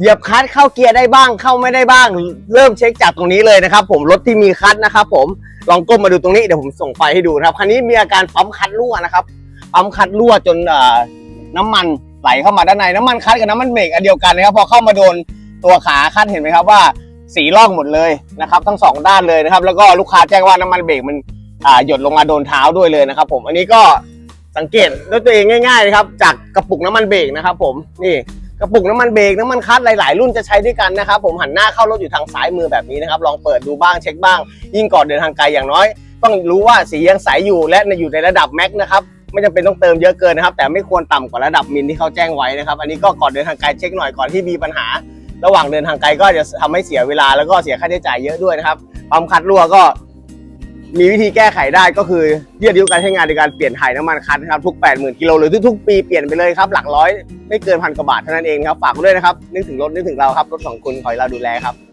เหยียบคลัตช์เข้าเกียร์ได้บ้างเข้าไม่ได้บ้าง เริ่มเช็คจากตรงนี้เลยนะครับ ผมรถที่มีคลัตช์นะครับผมลองก้มมาดูตรงนี้เดี๋ยวผมส่งไฟให้ดูนะครับคันนี้มีอาการปั๊มคลัตช์รั่วนะครับปั๊มคลัตช์รั่วจนน้ำมันไหลเข้ามาด้านในน้ำมันคลัตช์กับน้ำมันเบรกอันเดียวกันนะครับพอเข้ามาโดนตัวขาคลัตช์เห็นไหมครับว่าสีลอกหมดเลยนะครับ ทั้งสองด้านเลยนะครับ แล้วก็ลูกค้าแจ้งว่าน้ำมันเบรกมันหยดลงมาโดนเท้าด้วยเลยนะครับ ผมอันนี้ก็สังเกตด้วยตัวเองง่ายๆนะครับจากกระปุกน้ำมันเบรกนะครับ ผมนี่ กระปุกน้ำมันเบรกน้ำมันคัสหลาย ๆ รุ่นจะใช้ด้วยกันนะครับผมหันหน้าเข้ารถอยู่ทางซ้ายมือแบบนี้นะครับลองเปิดดูบ้างเช็คบ้าง ยิ่งก่อนเดินทางไกลอย่างน้อย ต้องรู้ว่าสียังใสอยู่และอยู่ในระดับแม็กนะครับไม่จำเป็นต้องเติมเยอะเกินนะครับแต่ไม่ควรต่ำกว่าระดับมิลที่เขาแจ้งไว้นะครับอันนี้ก็ก่อนเดินทางไกลเช็คหน่อยก่อนที่มีปัญหา ระหว่างเดินทางไกลก็จะทำให้เสียเวลาแล้วก็เสียค่าใช้จ่ายเยอะด้วยนะครับปั๊มคัดรั่วก็ มีวิธีแก้ไขได้ก็คือยืดอายุการใช้งานในการเปลี่ยนถ่ายน้ำมันคันนะครับทุก 80,000กิโลหรือทุกๆปีเปลี่ยนไปเลยครับหลักร้อยไม่เกินพันกว่าบาทเท่านั้นเองครับฝากด้วยนะครับนึกถึงรถนึกถึงเราครับรถของคุณคอยเราดูแลครับ